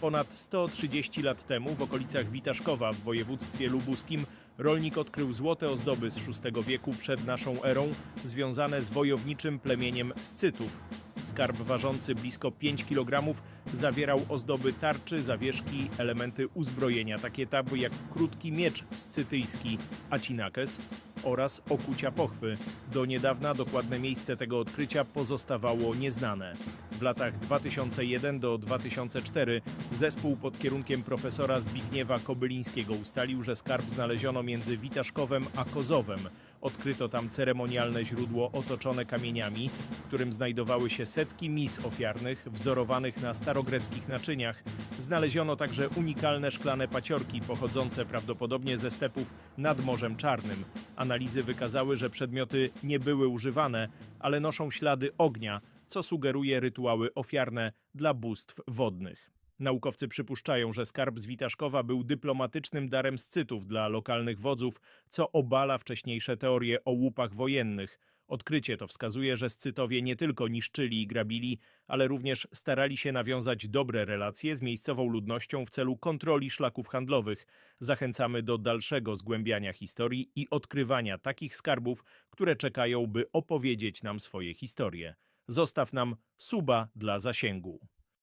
Ponad 130 lat temu w okolicach Witaszkowa w województwie lubuskim rolnik odkrył złote ozdoby z VI wieku przed naszą erą związane z wojowniczym plemieniem Scytów. Skarb ważący blisko 5 kg zawierał ozdoby tarczy, zawieszki, elementy uzbrojenia, takie taby jak krótki miecz scytyjski Acinakes oraz okucia pochwy. Do niedawna dokładne miejsce tego odkrycia pozostawało nieznane. W latach 2001 do 2004 zespół pod kierunkiem profesora Zbigniewa Kobylińskiego ustalił, że skarb znaleziono między Witaszkowem a Kozowem. Odkryto tam ceremonialne źródło otoczone kamieniami, w którym znajdowały się setki mis ofiarnych wzorowanych na starogreckich naczyniach. Znaleziono także unikalne szklane paciorki pochodzące prawdopodobnie ze stepów nad Morzem Czarnym. Analizy wykazały, że przedmioty nie były używane, ale noszą ślady ognia, co sugeruje rytuały ofiarne dla bóstw wodnych. Naukowcy przypuszczają, że skarb z Witaszkowa był dyplomatycznym darem Scytów dla lokalnych wodzów, co obala wcześniejsze teorie o łupach wojennych. Odkrycie to wskazuje, że Scytowie nie tylko niszczyli i grabili, ale również starali się nawiązać dobre relacje z miejscową ludnością w celu kontroli szlaków handlowych. Zachęcamy do dalszego zgłębiania historii i odkrywania takich skarbów, które czekają, by opowiedzieć nam swoje historie. Zostaw nam suba dla zasięgu.